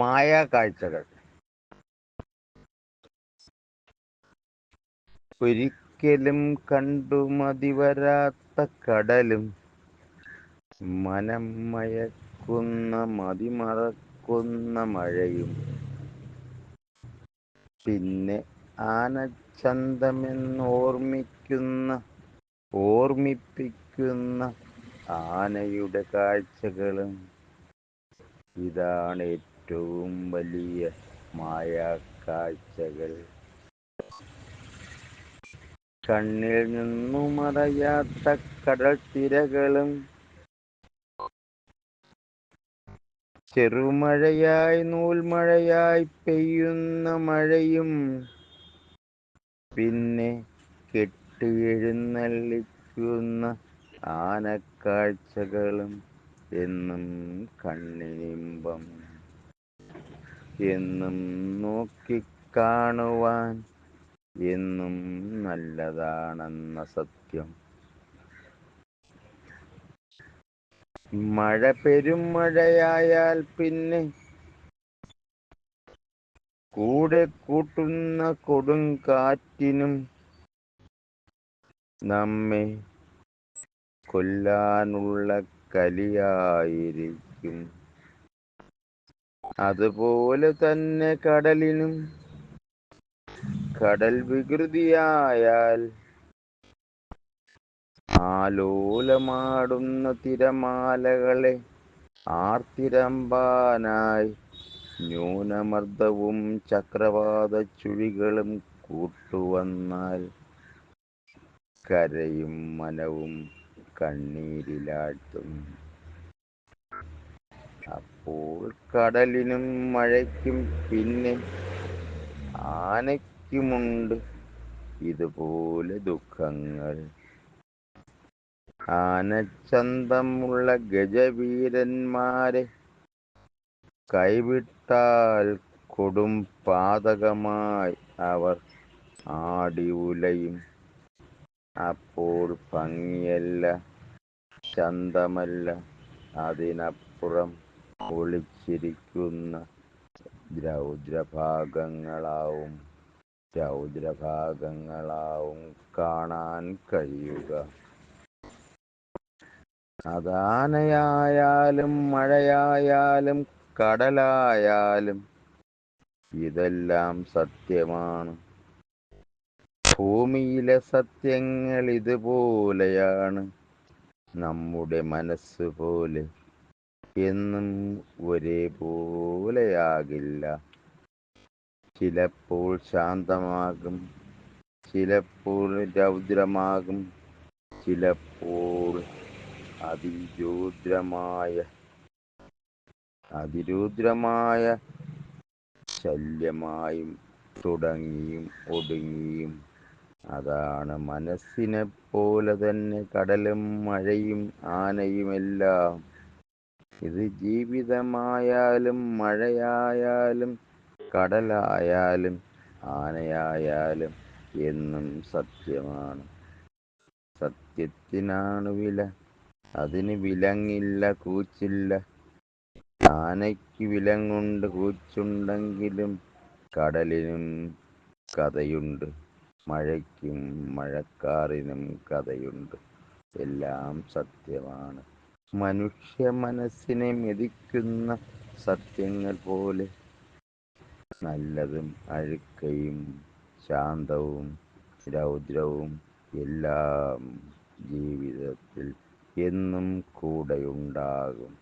മായാകാഴ്ചകൾ. ഒരിക്കലും കണ്ടു മതിവരാത്ത കടലും മനം മയക്കുന്ന മതിമറക്കുന്ന മഴയും. പിന്നെ ആനച്ചന്തമെന്നോർമ്മിക്കുന്ന ഓർമ്മിപ്പിക്കുന്ന ആനയുടെ കാഴ്ചകളും. ഇതാണ് ഏറ്റവും വലിയ മായാക്കാഴ്ചകൾ. കണ്ണിൽ നിന്നു മറയാത്ത കടൽ തിരകളും ചെറുമഴയായി നൂൽമഴയായി പെയ്യുന്ന മഴയും പിന്നെ കെട്ടിയെഴുന്നള്ളിക്കുന്ന ആനക്കാഴ്ചകളും എന്നും കണ്ണിനിമ്പം എന്നും നോക്കിക്കാണുവാൻ എന്നും നല്ലതാണെന്ന സത്യം. മഴ പെരുമഴയായാൽ പിന്നെ കൂടെ കൂട്ടുന്ന കൊടുങ്കാറ്റിനും നമ്മെ കൊല്ലാനുള്ള കലിയായിരിക്കും. അതുപോലെ തന്നെ കടലിനും കടൽ വികൃതിയായാൽ ആലോലമാടുന്ന തിരമാലകളെ ആർത്തിരമ്പാനായി ന്യൂനമർദ്ദവും ചക്രവാത ചുഴികളും കൂട്ടുവന്നാൽ കരയും മനവും കണ്ണീരിലാഴ്ത്തും. അപ്പോൾ കടലിനും മഴയ്ക്കും പിന്നെ ആനയ്ക്കുമുണ്ട് ഇതുപോലെ ദുഃഖങ്ങൾ. ആനച്ചന്തമുള്ള ഗജവീരന്മാരെ കൈവിട്ടാൽ കൊടും പാതകമായി അവർ ആടി ഉലയും അപ്പോൾ ഭംഗിയല്ല ചന്തമല്ല അതിനപ്പുറം ഒളിച്ചിരിക്കുന്ന രൗദ്രഭാഗങ്ങളാവും. രൗദ്രഭാഗങ്ങളാവും കാണാൻ കഴിയുക. അതാനയായാലും മഴയായാലും കടലായാലും ഇതെല്ലാം സത്യമാണ്. ഭൂമിയിലെ സത്യങ്ങൾ ഇതുപോലെയാണ്. നമ്മുടെ മനസ്സ് പോലെ എന്നും ഒരേപോലെയാകില്ല. ചിലപ്പോൾ ശാന്തമാകും ചിലപ്പോൾ രൗദ്രമാകും ചിലപ്പോൾ അതിരൂദ്രമായ അതിരൂദ്രമായ ശല്യമായും തുടങ്ങിയും ഒടുങ്ങിയും. അതാണ് മനസ്സിനെ പോലെ തന്നെ കടലും മഴയും ആനയുമെല്ലാം. ഇത് ജീവിതമായാലും മഴയായാലും കടലായാലും ആനയായാലും എന്നും സത്യമാണ്. സത്യത്തിനാണ് വില. അതിന് വിലങ്ങില്ല കൂച്ചില്ല. ആനയ്ക്ക് വിലങ്ങുണ്ട് കൂച്ചുണ്ടെങ്കിലും കടലിനും കഥയുണ്ട്. മഴയ്ക്കും മഴക്കാറിനും കഥയുണ്ട്. എല്ലാം സത്യമാണ്. മനുഷ്യ മനസ്സിനെ മെതിക്കുന്ന സത്യങ്ങൾ പോലെ. നല്ലതും അഴുക്കയും ശാന്തവും രൗദ്രവും എല്ലാം ജീവിതത്തിൽ എന്നും കൂടെയുണ്ടാകും.